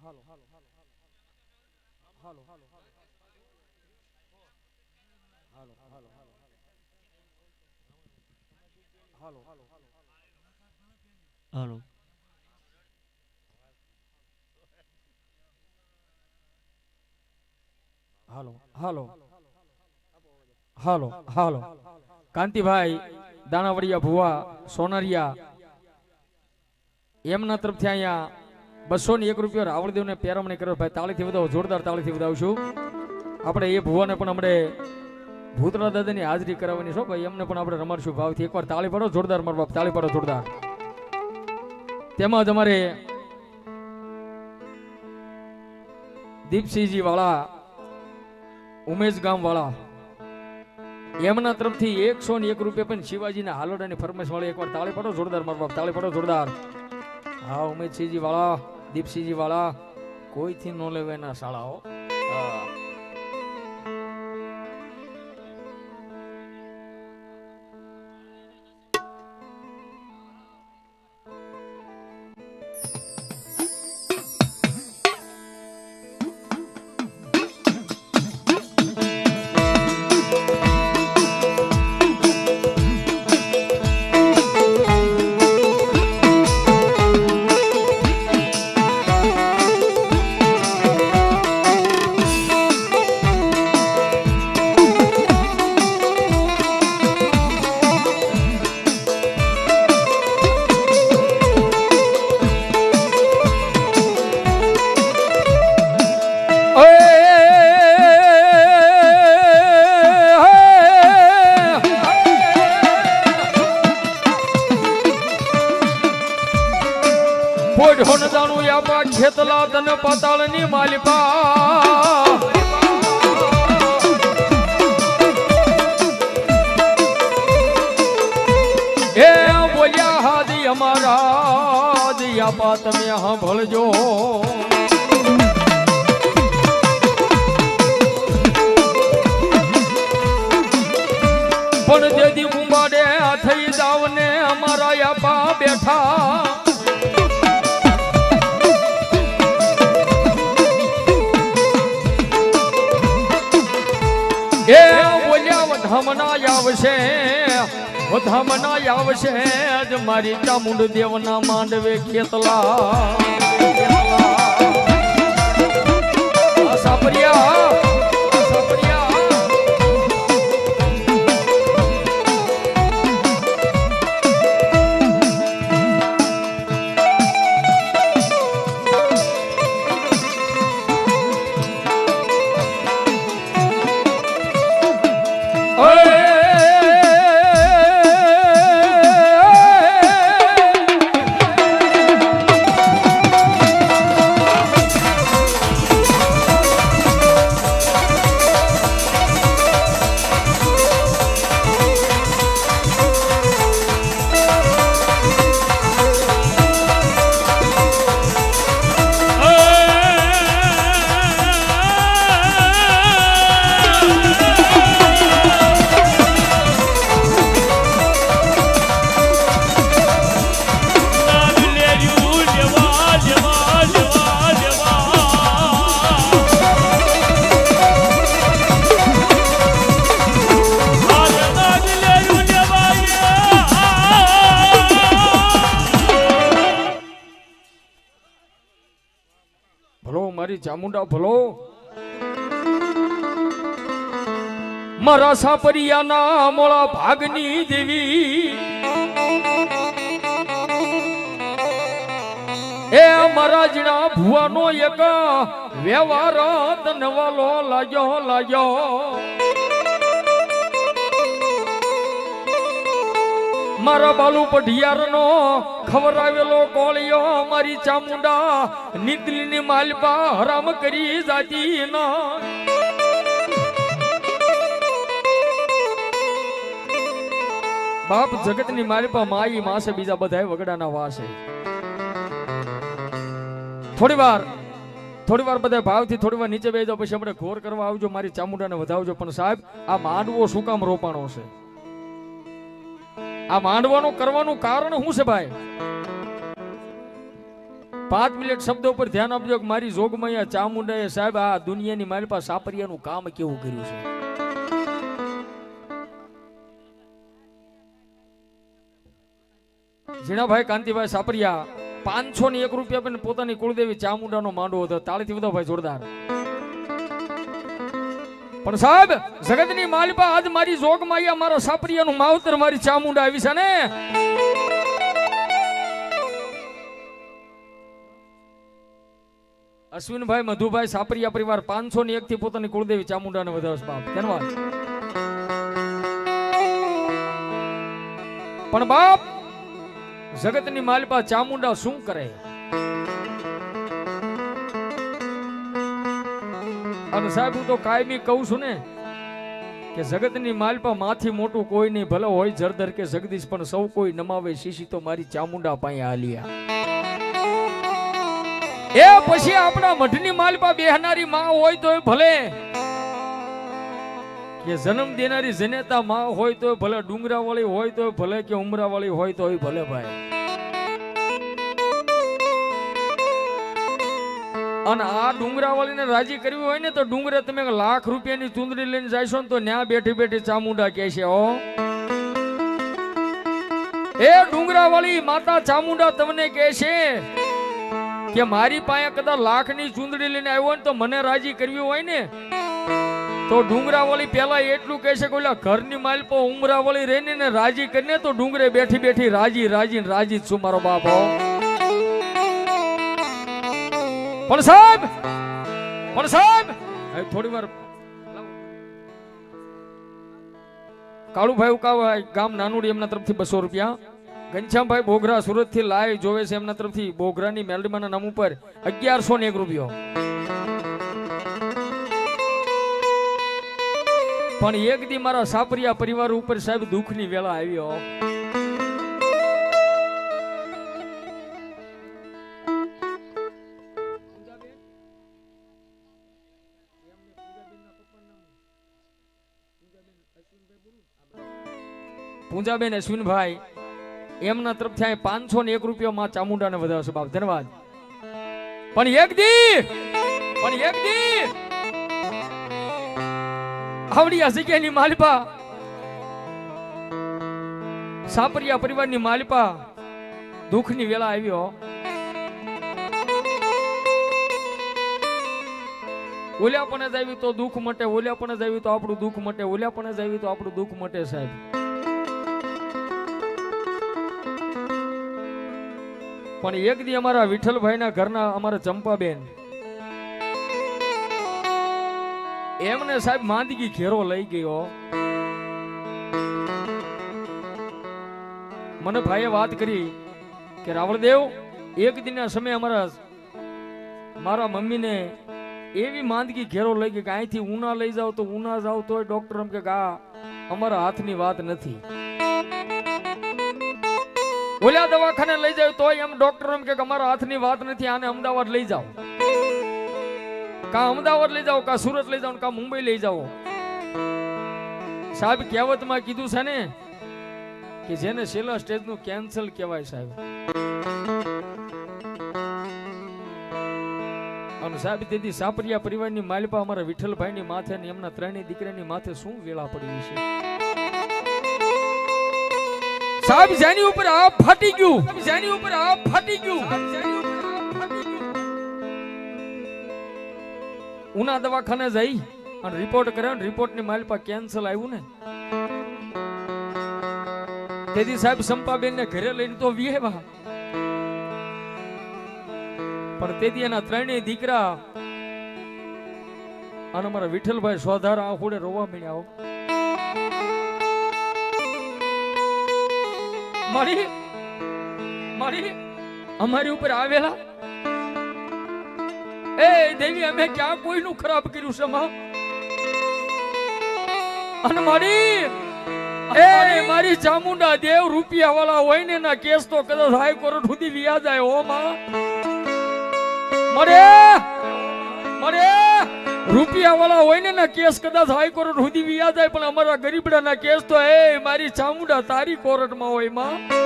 હાલો હાલો હાલો હાલો હાલો હાલો હાલો હાલો હાલો હાલો હાલો હાલો કાંતિભાઈ દાણાવડિયા ભુવા સોનરિયા એમના તરફથી અહીંયા બસો ને એક રૂપિયા રાવળદેવને પેરમણી કરો ભાઈ, તાળીથી વધાવો, જોરદાર તાળીથી વધાવશું. આપણે એ ભુવાને પણ હમણે ભૂતરા દાદાની હાજરી કરાવવાની છો. ભાઈ, એમને પણ આપણે રમાડશું ભાવથી. એકવાર તાળી પાડો જોરદાર મારો બાપ તાળી પાડો જોરદાર. તેમજ અમારે દીપસિંહજી વાળા ઉમેશ ગામ વાળા એમના તરફથી એકસો ને એક રૂપિયા પણ શિવાજીના હાલોડાની ફરમેશ વાળી એકવાર તાળી પાડો જોરદાર મારો બાપ તાળી પાડો જોરદાર. હા ઉમેશસિંહજી વાળા દીપસિંહજી વાળા કોઈથી નો લેવાના શાળાઓ. ખેતલા તન પાતાળની માલિપા એ બોલ્યા, હાદી અમારા દિયાપા તમે સાંભળજો. પણ દેદી કુંભાડે થઈ જાવ ને અમારા યાપા બેઠા. આવશે વધામના આવશે જ મારી ચામુંડ દેવના માંડવે ખેતલા. ચામુંડા ભલો. મારા સાપરિયાના મોળા ભાગની દેવી. એ મારા જીણા ભુવાનો એક વ્યવહાર ધનવાલો લાગ્યો લાગ્યો. મારા બાલુ પઢિયારનો ખવરાવેલો કોળિયો, મારી ચામુંડા નીતલીની માલપા હરામ કરી જાતી ન. બાપ જગતની માલપા માઈ માસે બીજા બધાય વગડાના વાસે. થોડી વાર, થોડી બધા ભાવથી થોડી વાર નીચે બેસજો પછી આપણે ઘોર કરવા આવજો, મારી ચામુંડાને વધાવજો. પણ સાહેબ, આ માંડવો શું કામ રોપાણો છે? આ માંડવાનું કરવાનું કારણ શું છે ભાઈ? પાંચ મિનિટ શબ્દો પર ધ્યાન આપજો કે મારી જોગમૈયા ચામુંડાએ સાહેબ આ દુનિયાની મારી પાસે સાપરિયાનું કામ કેવું કર્યું છે? ઝીણાભાઈ, કાંતિભાઈ, સાપરિયા પાંચસો ની એક રૂપિયા પણ પોતાની કુળદેવી ચામુંડાનો માંડવો હતો. તાળીથી બધો ભાઈ, જોરદાર. પણ સાહેબ, જગતની માલિપા આજ મારી જોગમાયા મારો સાપરિયાનું માવતર મારી ચામુંડા આવી છે ને? અશ્વિનભાઈ, મધુભાઈ, સાપરિયા પરિવાર પાંચસો ની એક થી પોતાની કુળદેવી ચામુંડાને વધાવશે બાપ. ધન્યવાદ. પણ બાપ, જગતની માલિપા ચામુંડા શું કરે? અને સાહેબ, હું તો કાયમી કહું છું ને કે જગતની માલપા માથી મોટું કોઈ નહીં, ભલે હોય જરદર કે જગદીશ, પણ સૌ કોઈ નમાવે શીશી તો મારી ચામુંડા પાસે હાલિયા. એ પછી આપણા મઢની માલપા બેહનારી માં હોય તો ભલે. કે જન્મ દેનારી જનેતા માં હોય તો ભલે ડુંગરા વાળી હોય તો ભલે, કે ઉમરા વાળી હોય તો ભલે ભાઈ. અને આ ડુંગરાવાળીને રાજી કરવી હોય ને તો ડુંગરે તમે લાખ રૂપિયાની ચુંદડી લઈને જાશો ને તો ન્યા બેઠી બેઠી ચામુંડા કહે છે એ ડુંગરાવાળી માતા ચામુંડા તમને કહે છે કે મારી પાસે કદાચ લાખની ચુંદડી લઈને આવ્યો ને તો મને રાજી કરવી હોય ને તો ડુંગરાવાળી પેલા એટલું કહે છે કે ઓલા ઘરની માલપો ઉમરાવાળી રહીને રાજી કરીને તો ડુંગરે બેઠી બેઠી રાજી રાજી રાજી છું મારો બાપ પણ સાહેબ! પણ સાહેબ! થોડી વાર કાળુભાઈ ઉકાભાઈ ગામ નાનુડી એમના તરફથી બસો રૂપિયા. ઘનશ્યામભાઈ બોગરા સુરતથી લાઈવ જોવે છે એમના તરફથી બોગરાની મેલડીમાના નામ ઉપર અગિયારસો ને એક રૂપિયો. પણ એક દી મારા સાપરિયા પરિવાર ઉપર સાહેબ દુઃખની વેળા આવ્યો પૂંજાબેન અશ્વિનભાઈ, એમના તરફથી પાંચસો ને એક રૂપિયા માં ચામુંડાને વધારશે બાપ. ધન્યવાદ. પણ એક દી! પણ એક દી! આવડી જગ્યાની માલિપા. સાપરિયા પરિવારની માલિપા દુઃખની વેલા આવ્યો ઓલ્યા પણ જ આવ્યું તો દુઃખ મટે, ઓલ્યા પણ જ આવ્યું તો આપણું દુઃખ મટે, ઓલ્યા પણ જ આવ્યું તો આપણું દુઃખ મટે સાહેબ. પણ એક દી અમારા વિઠ્ઠલભાઈના ઘરના અમારા ચંપાબેન એમને સાહેબ માંદગી ઘેરો લઈ ગયો. મને ભાઈએ વાત કરી કે રાવળદેવ, એક દિનના સમયે અમારા મારા મમ્મીને એવી માંદગી ઘેરો લઈ ગઈ કે અહીંથી ઉના લઈ જાવ તો ઉના જાવ તોય ડોક્ટર એમ કે આ અમારા હાથની વાત નથી. ઓલા દવાખાને લઈ જાય તોય એમ ડોક્ટર એમ કે અમારા હાથની વાત નથી, આને અમદાવાદ લઈ જાઓ. કા અમદાવાદ લઈ જાઓ, કા સુરત લઈ જાઓ કા મુંબઈ લઈ જાઓ. સાહેબ, કહેવતમાં કીધું છે ને કે જેને છેલ્લા સ્ટેજનું કેન્સલ કહેવાય સાહેબ. અને સાહેબ, તેથી સાપરિયા પરિવારની માલિપા અમારા વિઠ્ઠલભાઈની માથે ને એમના ત્રણેય દીકરાની માથે શું વેળા પડી છે સાહેબ જેની ઉપર આ ફાટી ગયું. જેની ઉપર આ ફાટી ગયું. ઉના દવાખાને જઈ અને રિપોર્ટ કર્યો ને રિપોર્ટની માલ પર કેન્સલ આવ્યું ને. તેથી સાહેબ સંપાબેન ને ઘરે લઈને તો વિહેવા પણ તેથી એના ત્રણેય દીકરા અને અમારા વિઠ્ઠલભાઈ સ્વધાર આ રોવા મળ્યા મારી મારી અમારી ઉપર આવેલા. એ દેવી, અમે ક્યાં કોઈનું ખરાબ કર્યું છે, માં? અને મારી, એ મારી ચામુંડા દેવ રૂપિયા વાળા હોય ને એના કેસ તો કદાચ હાઈકોર્ટ સુધી વ્યાજ આવ્યો માં. મરે રૂપિયા વાળા હોય ને કેસ કદાચ હાઈકોર્ટ સુધી વ્યાજ જાય પણ અમારા ગરીબડા ના કેસ તો, એ, મારી ચામુંડા તારી કોર્ટમાં હોય, માં.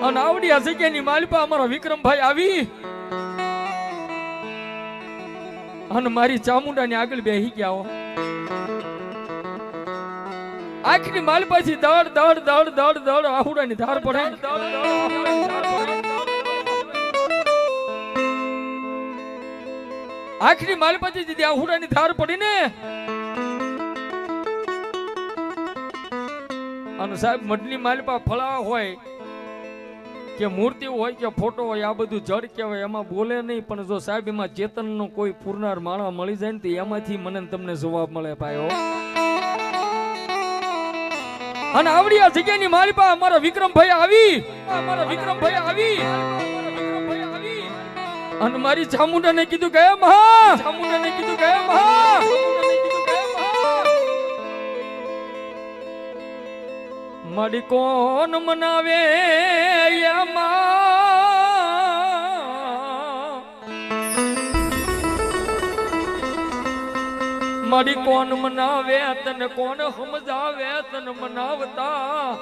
અને આવડી આ જગ્યાની માલિપા અમારા વિક્રમભાઈ આવી. અને મારી ચામુંડાની આગળ બેહી ગયા આખની માલિપાથી દડ દડ દડ દડ દડ આહુડાની ધાર પડે. આખની માલપતિ દીદી આહુડાની ધાર પડી ને અને સાહેબ મઢની માલપા ફળા હોય કે મૂર્તિ હોય કે ફોટો હોય, આ બધું જડ કહેવાય, એમાં બોલે નહીં, પણ જો સાહેબ, એમાં ચેતનનો કોઈ પૂરનાર માળા મળી જાય ને તો એમાંથી મને તમને જવાબ મળે ભાઈઓ અને આવડી આ જગ્યાની આવી અમારા વિક્રમભાઈ આવી. અમારા વિક્રમભાઈ આવી. અને મારી ચામુંડાને કીધું કે મહા! ચામુંડાને કીધું કે મહા! મારી કોણ મનાવે એમાં મારી કોણ મનાવે, તને કોણ સમજાવે, તને મનાવતા?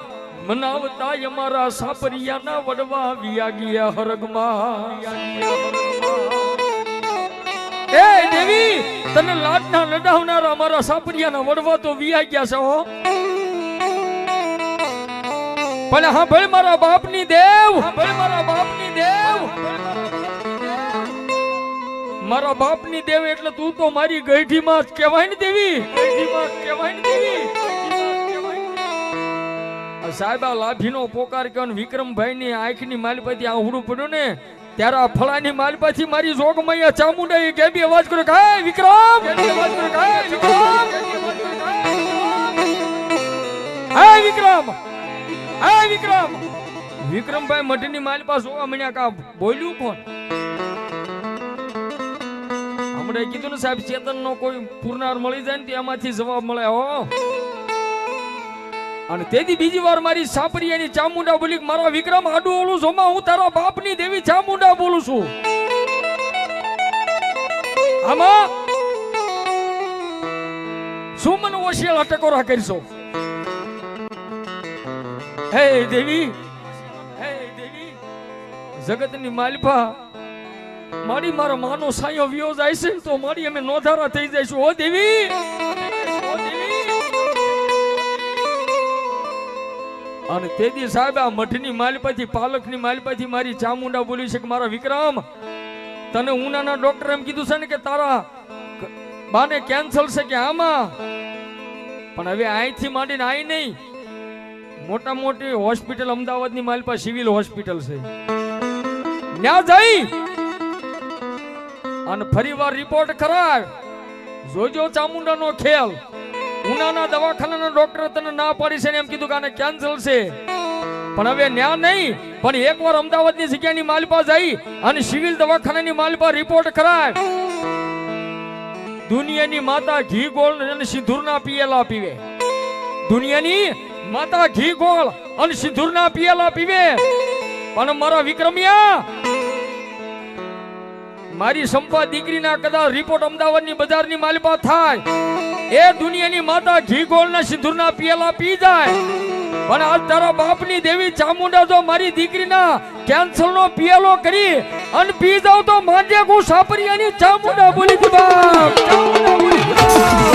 મનાવતા અમારા સાપરિયાના વડવા વિયા ગયા હરગમાં. એ દેવી, તને લાડના લડાવનારા અમારા સાપરિયાના વડવા તો વિયા ગયા છે હો. પણ હા ભાઈ મારા બાપની દેવ હા ભાઈ મારા બાપની દેવ. મારા બાપની દેવ એટલે તું તો મારી ગઈઠી માં કહેવાય ને દેવી. કહેવાય ને દેવી. સાહેબ આ લાભીનો પોકાર કયો ને વિક્રમભાઈ ની આંખની માલપાથી આવડું પડ્યું ને ત્યારે આ ફળાની માલપાથી મારી જોગમૈયા ચામુંડા એ કેબી અવાજ કર્યો કે "હે, વિક્રમ! અવાજ કર્યો કાય "હે, વિક્રમ! કેબી અવાજ કર્યો કે, "હે, વિક્રમ! હે વિક્રમ! વિક્રમ! વિક્રમભાઈ મઢની માલપા જોવા મળ્યા કા બોલ્યું કોણ? હમણાં કીધું ને સાહેબ ચેતન નો કોઈ પુરનાર મળી જાય ને એમાંથી જવાબ મળે, હો. અને તેથી બીજી વાર મારી સાપરિયાની ચામુંડા બોલી, મારા વિક્રમ આડું ઓલું જોમાં હું તારા બાપની દેવી ચામુંડા બોલું છું. આમાં શું મને ઓશિયાળા અટકોરા કરશો? હે દેવી હે દેવી, જગતની માલિપા મારી મારા માનો સાયો વિયો જાય છે તો મારી અમે નોધારા થઈ જઈશું. ઓ દેવી! અને તેદી સાહેબ આ મઠની માલપાથી, પાલકની માલપાથી મારી ચામુંડા બોલી છે કે મારા વિક્રમ, તને ઉનાના ડોક્ટર એમ કીધું છે ને કે તારા બાને કેન્સલ છે કે આમાં? પણ હવે અહીંથી માંડીને આઈ નહીં. મોટા મોટી હોસ્પિટલ અમદાવાદની માલપા સિવિલ હોસ્પિટલ છે. ત્યાં જઈ! અને ફરીવાર રિપોર્ટ કરાવ જોજો ચામુંડાનો ખેલ. ઉનાના દવાખાનાના ડોક્ટર તને ના પાડી છે ને એમ કીધું કે આને કેન્સલ છે. પણ હવે ન્યા નહીં, પણ એકવાર અમદાવાદની જગ્યાની માલપા જઈ અને સિવિલ દવાખાનાની માલપા રિપોર્ટ કરાય. દુનિયાની માતા ઘી ગોળ અને સિંદૂરના પિયેલા પીવે. દુનિયાની માતા ઘી ગોળ અને સિંદૂરના પિયેલા પીવે. પણ મારા વિક્રમિયા મારી સંપા દીકરીના કદાચ રિપોર્ટ અમદાવાદની બજારની માલિપા થાય. એ દુનિયાની માતા ઘી ગોળના સિંદૂરના પિયેલા પી જાય. પણ આજ તારા બાપની દેવી ચામુંડા જો મારી દીકરીના કેન્સરનો પિયેલો કરી અને પી જાવ તો માંજે ગુ સાપરિયાની ચામુંડા બોલી દી બાપ ચામુંડા બોલી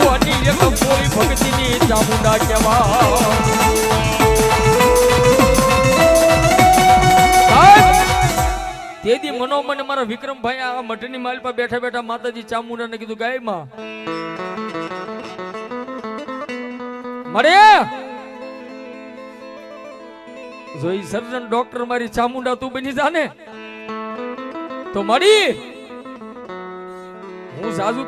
ભુવાની એક બોલી ભક્તિની તેથી મનોમન મારા વિક્રમભાઈ આ મઠની માલ પર બેઠા બેઠા માતાજી ચામુંડાને કીધું, ગાયમાં, મરે જો ઈ સર્જન ડોક્ટર મારી ચામુંડા તું બની જાને, તો મળી હું સાજુ